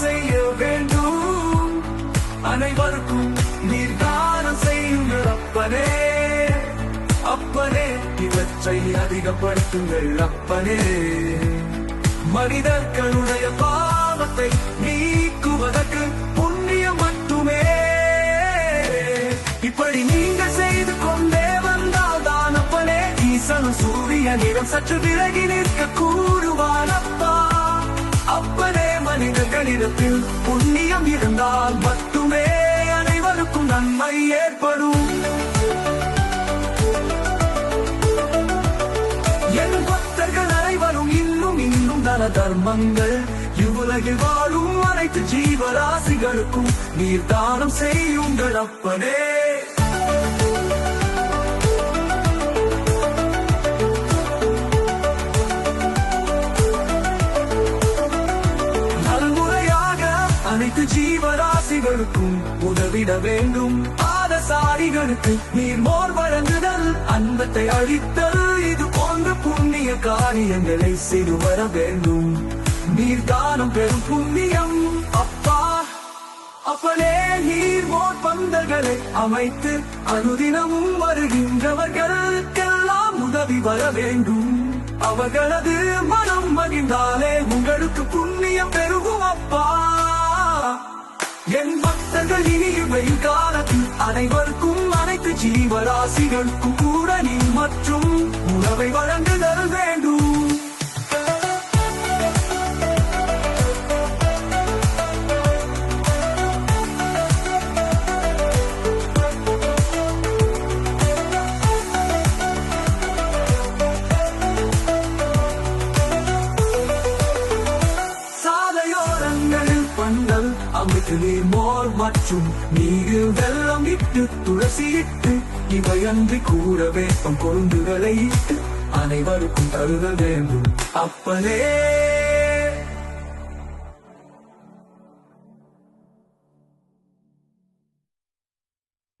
செய்ய வேண்டும். அனைவருக்கும் நீர் தானம் செய்யுங்கள் அப்பனே. அப்பனே இவற்றை அதிகப்படுத்துங்கள் அப்பனே. மனிதர்களுடைய பாவத்தை நீக்குவதற்கு புண்ணியம் மட்டுமே. இப்படி நீங்க செய்து கொண்டே வந்தால் தான் அப்பனே. ஈசனும் சூரிய நிறம் சற்று விலகி நிற்க கூறுவான் அப்பா. மனிதர்களிடத்தில் புண்ணியம் இருந்தால் மட்டுமே அனைவருக்கும் நன்மை ஏற்படும். என் பக்தர்கள் அனைவரும் இன்னும் இன்னும் தன தர்மங்கள். இவ்வுலகில் வாழும் அனைத்து ஜீவராசிகளுக்கும் நீர் தானம் செய்யுங்கள் அப்பனே. ஜீவராசிகளுக்கும் உதவிட வேண்டும். பாதசாரிகளுக்கு நீர் மோர் வழங்குதல் அன்பத்தை அளித்தல். இது போன்ற புண்ணிய காரியங்களை செய்து வர வேண்டும். நீர் தானம் பெறும் புண்ணியம். அப்பா அப்பனே நீர் மோர் பந்தல்களை அமைத்து அனுதினமும் வருகின்றவர்களுக்கெல்லாம் உதவி வர வேண்டும். அவர்களது மனம் மகிழ்ந்தாலே உங்களுக்கு புண்ணியம் பெருகும் அப்பா. என் பக்தர்கள் இனிமை காலத்தில் அனைவருக்கும் அனைத்து ஜீவராசிகளுக்கும் கூட நீ மற்றும் உணவை வழங்குதல் வேண்டும். பந்தல் நீர் மோர் மற்றும் நீரில் வெள்ளம் இட்டு துளசி இட்டு இவையன்றி கூட வேப்பம் கொழுந்துகளை இட்டு அனைவருக்கும் தருத வேண்டும். அப்பனே.